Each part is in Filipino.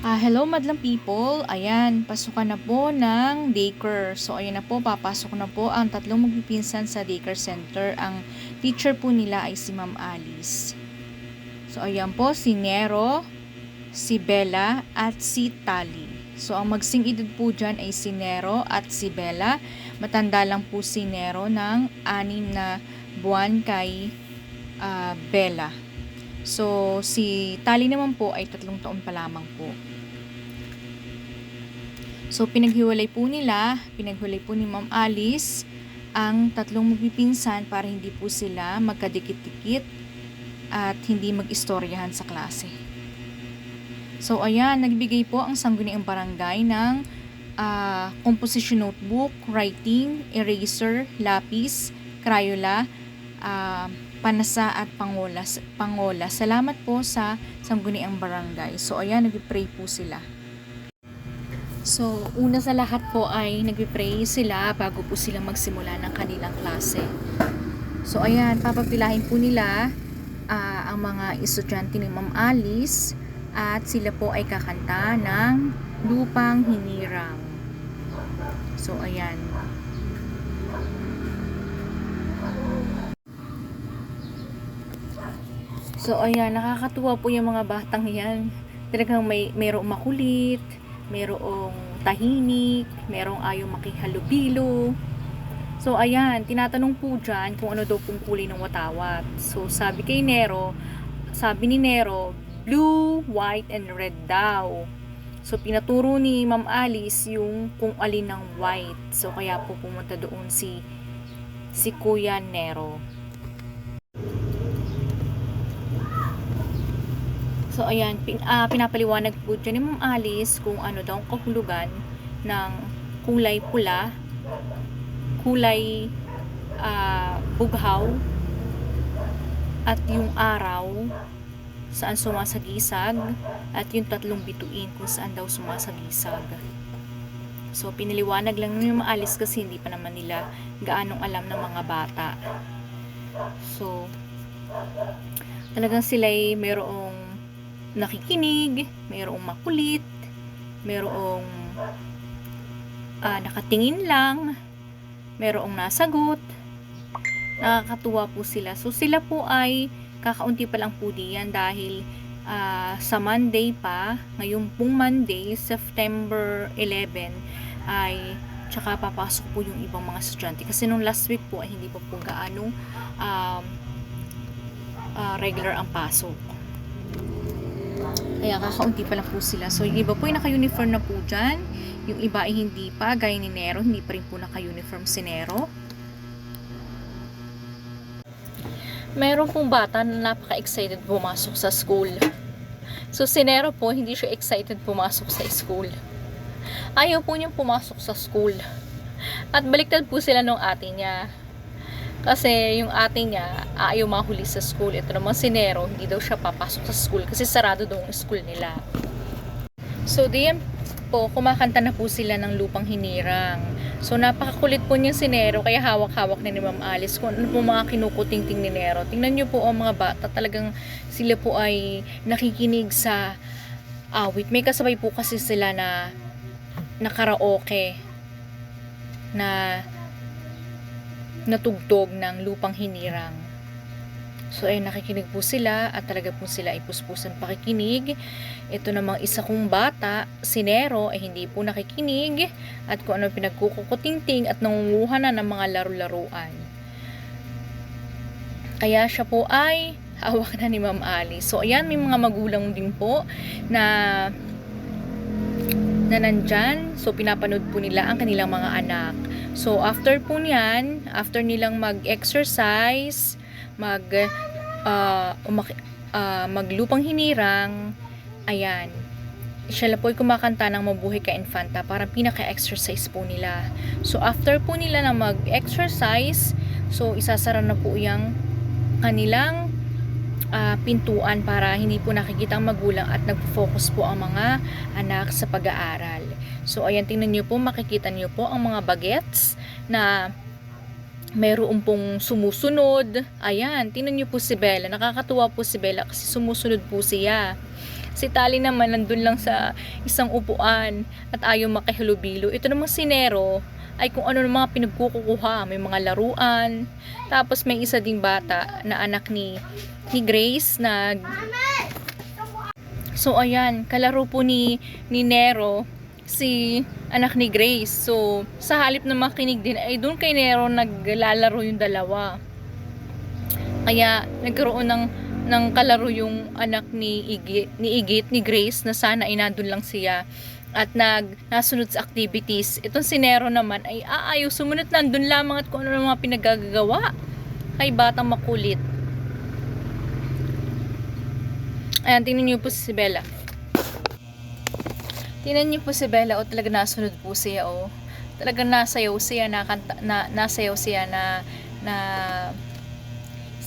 Ah, hello madlang people. Ayan, pasukan na po ng daycare. So ayan na po, papasok na po ang tatlong magpipinsan sa daycare center. Ang teacher po nila ay si Ma'am Alice. So ayan po, si Nero, si Bella, at si Tali. So ang magsing edad po dyan ay si Nero at si Bella. Matanda lang po si Nero ng anim na buwan kay ah, Bella. So, si Tali naman po ay tatlong taon pa lamang po. So, pinaghiwalay po nila, pinaghiwalay po ni Ma'am Alice ang tatlong magpipinsan para hindi po sila magkadikit-dikit at hindi mag-istoryahan sa klase. So, ayan, nagbigay po ang sangguniang barangay ng ah, composition notebook, writing, eraser, lapis, Crayola, ah, panasa at pangola, pangola. Salamat po sa Sangguniang Barangay. So, ayan, nagpipray po sila. So, una sa lahat po ay nagpipray sila bago po sila magsimula ng kanilang klase. So, ayan, papapilahin po nila ah, ang mga estudyante ni Ma'am Alice at sila po ay kakanta ng Lupang Hinirang. So, ayan. So, ayan, nakakatuwa po yung mga batang yan. Talagang may, mayroong makulit, mayroong tahimik, mayroong ayaw makihalubilo. So, ayan, tinatanong po dyan kung ano daw pong kulay ng watawat. So, sabi kay Nero, sabi ni Nero, blue, white, and red daw. So, pinaturo ni Ma'am Alice yung kung alin ng white. So, kaya po pumunta doon si si Kuya Nero. So, ayan, pin, ah, pinapaliwanag po dyan ni Ma'am Alice kung ano daw ang kahulugan ng kulay pula, kulay ah, bughaw, at yung araw saan sumasagisag, at yung tatlong bituin kung saan daw sumasagisag. So, pinaliwanag lang ni Ma'am Alice kasi hindi pa naman nila gaanong alam ng mga bata. So, talagang sila'y mayroong nakikinig, mayroong makulit, mayroong ah, nakatingin lang, mayroong nasagot. Nakakatuwa po sila. So sila po ay kakaunti pa lang po diyan dahil ah, sa Monday pa, ngayon pong Monday, September 11, ay tsaka papasok po yung ibang mga estudyante. Kasi nung last week po ay hindi pa po gaano um, ah, regular ang pasok. Kaya kakaunti pa lang po sila. So, yung iba po ay naka-uniform na po dyan. Yung iba ay hindi pa, gaya ni Nero, hindi pa rin po naka-uniform si Nero. Meron pong bata na napaka-excited pumasok sa school. So, si Nero po, hindi siya excited pumasok sa school. Ayaw po niyang pumasok sa school. At baliktad po sila nung ate niya. Kasi yung ate niya, ayaw mahuli sa school. Ito naman si Nero, hindi daw siya papasok sa school kasi sarado daw ang school nila. So, diyan po, kumakanta na po sila ng lupang hinirang. So, napakakulit po niya si Nero, kaya hawak-hawak na ni Ma'am Alice kung ano po mga kinukuting-ting ni Nero. Tingnan niyo po ang mga bata, talagang sila po ay nakikinig sa awit. May kasabay po kasi sila na na karaoke na natugtog ng lupang hinirang. So ay nakikinig po sila at talaga po sila ay puspusan pakikinig. Ito namang isa kong bata, si Nero, ay hindi po nakikinig at kung ano pinagkukukutingting at nangunguha na ng mga laro-laruan. Kaya siya po ay hawak na ni Ma'am Ali. So ayan, may mga magulang din po na na nandyan. So, pinapanood po nila ang kanilang mga anak. So, after po niyan, after nilang mag-exercise, mag, uh, umaki, ah, maglupang hinirang, ayan, siya lang po ay kumakanta ng Mabuhay ka Infanta para pinaka-exercise po nila. So, after po nila na mag-exercise, so, isasara na po yung kanilang ah, pintuan para hindi po nakikita ang magulang at nagpo-focus po ang mga anak sa pag-aaral. So, ayan, tingnan nyo po, makikita nyo po ang mga bagets na mayroon pong sumusunod. Ayan, tingnan nyo po si Bella. Nakakatuwa po si Bella kasi sumusunod po siya. Si Tali naman nandun lang sa isang upuan at ayaw makihulubilo. Ito namang si Nero ay kung ano ng mga pinagkukuha. May mga laruan. Tapos may isa ding bata na anak ni, ni Grace na So ayan, kalaro po ni, ni Nero si anak ni Grace. So sa halip na makinig din ay doon kay Nero naglalaro yung dalawa. Kaya nagkaroon ng ng kalaro yung anak ni Igit, ni Igit, ni Grace na sana ay nandun lang siya at nag nasunod sa activities. Itong si Nero naman ay aayaw sumunod nandun lamang at kung ano mga pinagagawa kay batang makulit. Ayan, tingnan niyo po si Bella. Tingnan niyo po si Bella, o talaga nasunod po siya, o. Talaga nasayaw siya, nakanta, na, nasayaw siya na, na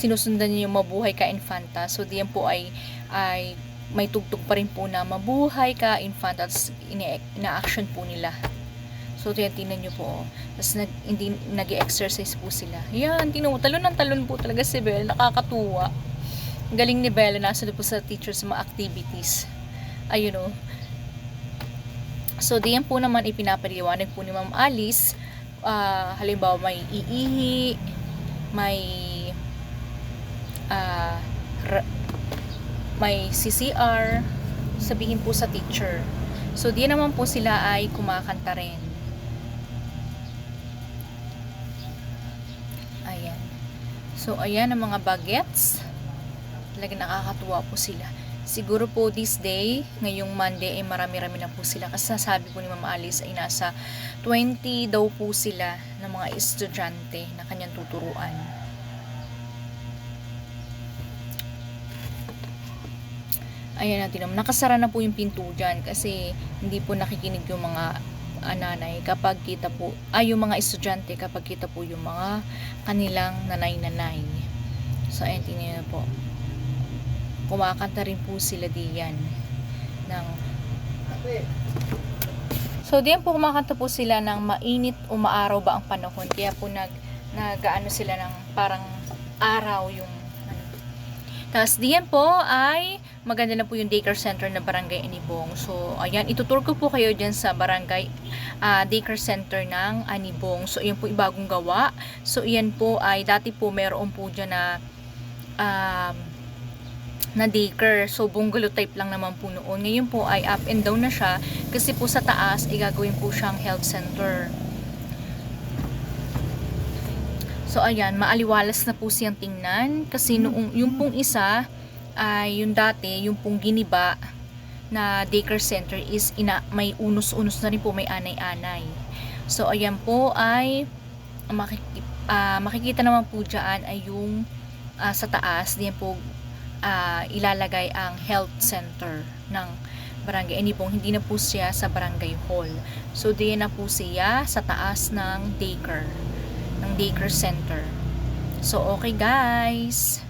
sinusundan niya yung mabuhay ka infanta. So, diyan po ay, ay may tugtog pa rin po na mabuhay ka infanta at ina- ina-action po nila. So, tiyan, tingnan nyo po. Oh. Tapos, nag, hindi, nag-exercise po sila. Yan, tingnan mo. Talon ng talon po talaga si Bella. Nakakatuwa. Galing ni Bella. Nasa po sa teacher sa mga activities. Ayun o. So, diyan po naman ipinapaliwanag po ni Ma'am Alice. ah, halimbawa, may iihi, may ra- may CCR, sabihin po sa teacher. So, di naman po sila ay kumakanta rin. Ayan. So, ayan ang mga bagets. Talaga nakakatuwa po sila. Siguro po this day, ngayong Monday ay marami-rami na po sila. Kasi sasabi po ni Mama Alice ay nasa 20 daw po sila ng mga estudyante na kanyang tuturuan. Ayan natin naman. Nakasara na po yung pinto dyan kasi hindi po nakikinig yung mga ah, nanay kapag kita po, ay yung mga estudyante kapag kita po yung mga kanilang nanay-nanay. So, ayan, tingnan po. Kumakanta rin po sila diyan ng So, diyan po kumakanta po sila ng mainit o maaraw ba ang panahon. Kaya po nag, nag-ano sila ng parang araw yung ano. Tapos diyan po ay maganda na po yung daycare center na Barangay Anibong. So, ayan, itutur ko po kayo dyan sa Barangay ah, Daycare Center ng Anibong. So, ayan po ibagong gawa. So, iyan po ay dati po meron po dyan na um, na daycare. So, bungalow type lang naman po noon. Ngayon po ay up and down na siya kasi po sa taas ay gagawin po siyang health center. So, ayan, maaliwalas na po siyang tingnan kasi noong, yung pong isa ay yung dati, yung pong giniba na daycare center is ina, may unos-unos na rin po, may anay-anay. So, ayan po ay makiki, ah, makikita naman po dyan ay yung ah, sa taas, diyan po ah, ilalagay ang health center ng barangay Anipong. Hindi na po siya sa barangay hall. So, diyan na po siya sa taas ng daycare, ng daycare center. So, okay guys.